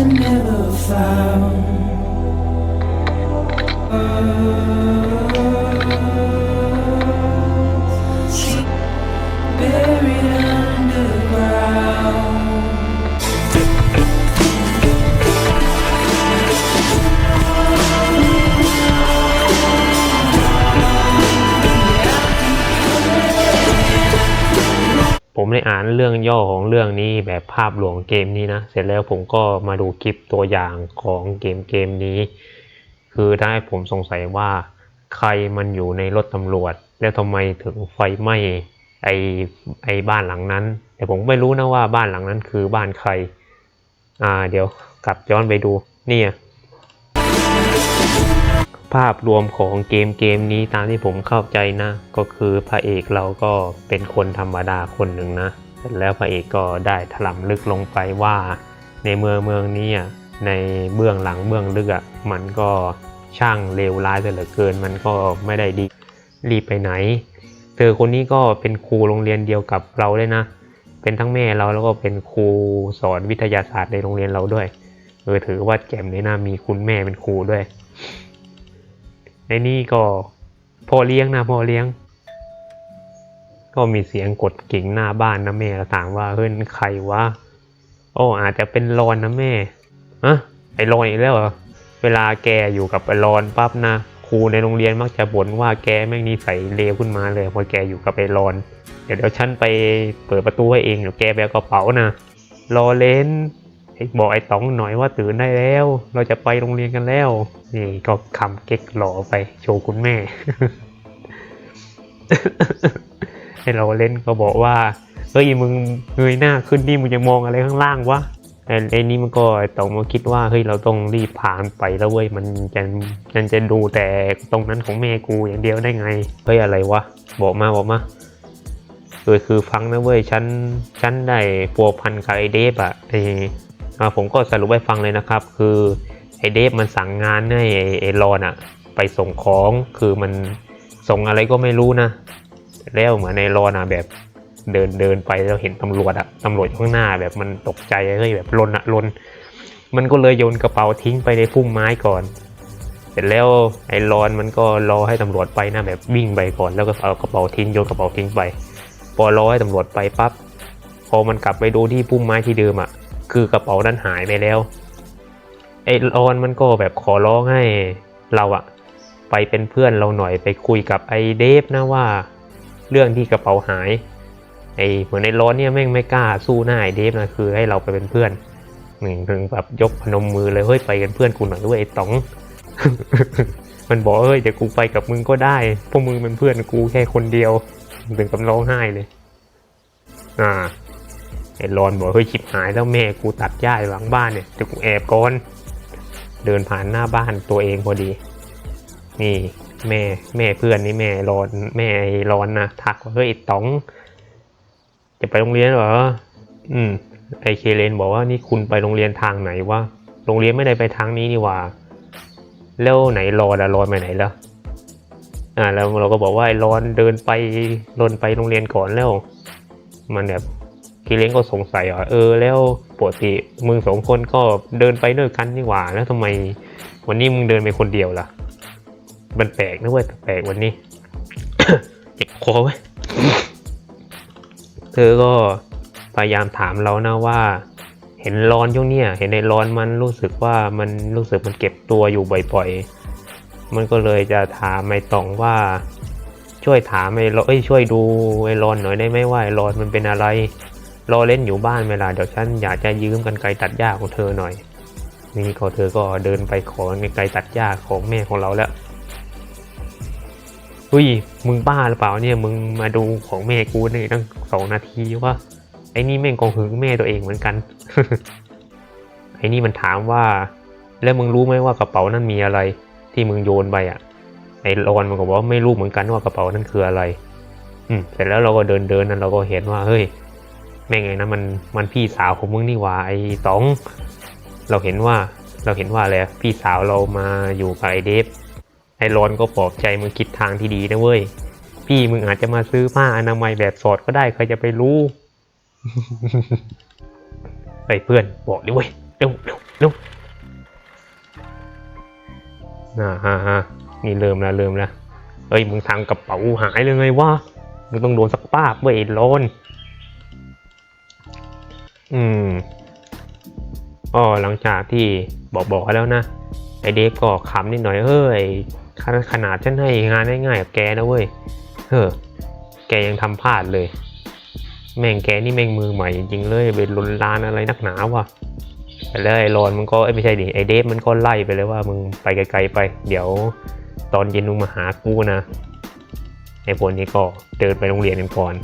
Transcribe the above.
and never found. ได้อ่านเรื่องย่อของเรื่องนี้แบบภาพรวมเกมนี้นะ เสร็จแล้วผมก็มาดูคลิปตัวอย่างของเกมเกมนี้ คือได้ผมสงสัยว่าใครมันอยู่ในรถตำรวจ แล้วทำไมถึงไฟไหม้ไอไอบ้านหลังนั้น แต่ผมไม่รู้นะว่าบ้านหลังนั้นคือบ้านใคร อ่าเดี๋ยวกลับย้อนไปดูเนี่ย ภาพรวมของเกมเกมนี้ตามที่ผมเข้าใจนะ ก็คือพระเอกเราก็เป็นคนธรรมดาคนหนึ่งนะเสร็จแล้วพระเอกก็ได้ถลำลึกลงไปว่า ในเมืองเมืองนี้อะในเบื้องหลังเบื้องลึกอะมันก็ช่างเลวร้ายเหลือเกิน มันก็ไม่ได้ดีรีบไปไหน เธอคนนี้ก็เป็นครูโรงเรียนเดียวกับเราเลยนะ เป็นทั้งแม่เราแล้วก็เป็นครูสอนวิทยาศาสตร์ในโรงเรียนเราด้วยเออถือว่าแจ่มเลยนะมีคุณแม่เป็นครูด้วย ในนี่ก็พ่อเลี้ยงนะพ่อเลี้ยง ก็มีเสียงกดกิ่งหน้าบ้านนะแม่ถามว่าเฮ้ยใครวะโอ้อาจจะเป็นรอนนะแม่อะไอรอนอีกแล้วเหรอเวลาแกอยู่กับไอรอนปั๊บนะครูในโรงเรียนมักจะบ่นว่าแกแม่งนิสัยเลวขึ้นมาเลยพอแกอยู่กับไอรอน เดี๋ยวเดี๋ยวฉันไปเปิดประตูให้เองเดี๋ยวแกไปเอากระเป๋านะรอเลน อบอกไอ้ต๋องหน่อยว่าตื่นได้แล้ว เราจะไปโรงเรียนกันแล้ว นี่ก็คำเก๊กหล่อไปโชว์คุณแม่ ให้เราเล่นก็บอกว่าเฮ้ยมึงเงยหน้าขึ้นนี่มึงจะมองอะไรข้างล่างวะไอ้นี่มันก็ต้องมาคิดว่าเฮ้ยเราต้องรีบผ่านไปแล้วเว้ยมันจะมันจะดูแต่ตรงนั้นของแม่กูอย่างเดียวได้ไงเฮ้ยอะไรวะบอกมาบอกมาเออคือฟังนะเว้ยฉันฉันได้พัวพันกับไอเดฟอะไออ่ ผมก็สรุปให้ฟังเลยนะครับ คือไอเดฟมันสั่งงานให้ไอไอรอนอะไปส่งของคือมันส่งอะไรก็ไม่รู้นะ แล้วเหมือนในรอนอะแบบเดินเดินไปแล้วเห็นตำรวจอะตำรวจข้างหน้าแบบมันตกใจเฮ้ยแบบลนอะลน มันก็เลยโยนกระเป๋าทิ้งไปในพุ่มไม้ก่อน เสร็จแล้วไอรอนมันก็รอให้ตำรวจไปนะแบบวิ่งไปก่อน แล้วก็เอากระเป๋าทิ้งโยนกระเป๋าทิ้งไป พอรอให้ตำรวจไปปั๊บพอมันกลับไปดูที่พุ่มไม้ที่เดิมอะ คือกระเป๋านั้นหายไปแล้ว ไอ้รอนมันก็แบบขอร้องให้เราอะไปเป็นเพื่อนเราหน่อยไปคุยกับไอ้เดฟนะว่า เรื่องที่กระเป๋าหาย ไอ้เหมือนในร้อนเนี่ยแม่งไม่กล้าสู้หน้าไอ้เดฟนะคือให้เราไปเป็นเพื่อนหนึ่งถึงแบบยกพนมมือเลยเฮ้ยไปกันเพื่อนกูหน่อยด้วยไอ้ต๋อง มันบอกเฮ้ยเดี๋ยวกูไปกับมึงก็ได้พวกมึงเป็นเพื่อนกูแค่คนเดียวถึงกับร้องไห้เลย อ่า ไอ้รอนบอกเฮ้ยชิบหายแล้วแม่กูตัดหญ้าหลังบ้านเนี่ยเดี๋ยวกูแอบก่อนเดินผ่านหน้าบ้านตัวเองพอดี นี่แม่แม่เพื่อนนี่แม่รอนแม่ไอ้รอนนะทักว่าเฮ้ยไอ้ต๋อง จะไปโรงเรียนเหรออืมไอเคเลนบอกว่านี่คุณไปโรงเรียนทางไหนวะโรงเรียนไม่ได้ไปทางนี้นี่ว่า แล้วไหนรอนอะรอนไปไหนแล้วอ่าแล้วเราก็บอกว่าไอ้รอนเดินไปรอนไปโรงเรียนก่อนแล้ว มันแบบ เคเลนก็สงสัยว่าเออ แล้วปกติมึงสองคนก็เดินไปด้วยกันนี่หว่า แล้วทำไมวันนี้มึงเดินไปคนเดียวล่ะ มันแปลกนะเว้ยแปลกวันนี้เจ็บคอไว้ยเธอก็พยายามถามเรานะว่า เห็นร้อนช่วงเนี้ยเห็นในร้อนมันรู้สึกว่ามันรู้สึกมันเก็บตัวอยู่บ่อยๆ มันก็เลยจะถามไอ้ตองว่าช่วยถามไอ้ร้อนเอ้ช่วยดูไอ้ร้อนหน่อยได้ไหมว่าไอ้ร้อนมันเป็นอะไร รอเล่นอยู่บ้านเวลาเดี๋ยวฉันอยากจะยืมกันไกรตัดหญ้าของเธอหน่อย นี่ก็เธอก็เดินไปขอกันไกรตัดหญ้าของแม่ของเราแล้วเฮ้ยมึงบ้าหรือเปล่าเนี่ยมึงมาดูของแม่กูนี่ตั้งสองนาทีว่าไอ้นี่แม่งกองหึงแม่ตัวเองเหมือนกันไอ้นี่มันถามว่า แล้วมึงรู้ไหมว่ากระเป๋านั้นมีอะไร ที่มึงโยนไปอะไอ้รอนมันก็บอกว่าไม่รู้เหมือนกันว่ากระเป๋านั้นคืออะไร อืมเสร็จแล้วเราก็เดินเดินนั้นเราก็เห็นว่าเฮ้ย แม่งไงนะมันมันพี่สาวของมึงนี่หว่าไอ้ต๋องเราเห็นว่าเราเห็นว่าอะไรพี่สาวเรามาอยู่กับไอ้เดฟไอ้รอนก็ปลอบใจมึงคิดทางที่ดีนะเว้ย พี่มึงอาจจะมาซื้อผ้าอนามัยแบบสอดก็ได้ใครจะไปรู้ไปเพื่อนบอกดิเว้ยเร็วเร็วลุกน่าฮะฮะนี่เริ่มแล้วเริ่มแล้วเอ้ยมึงทำกระเป๋าหายเลยไงวะมึงต้องโดนสักป้าบเว้ยไอ้โลน อืมอ๋อหลังจากที่บอกบอกแล้วนะ ไอเดฟก็ขำนิดหน่อยเฮ้ยขนาดขนาดฉันให้งานง่ายๆกับแกนะเว้ยเฮ้อแกยังทำพลาดเลย แม่งแกนี่แม่งมือใหม่จริงๆเลยไปลนลานอะไรนักหนาวะแล้วไอรอนมันก็ไม่ใช่ดิไอเดฟมันก็ไล่ไปเลยว่ามึงไปไกลๆไป เดี๋ยวตอนเย็นมึงมาหากูนะไอพวกนี้ก็เดินไปโรงเรียนกันก่อน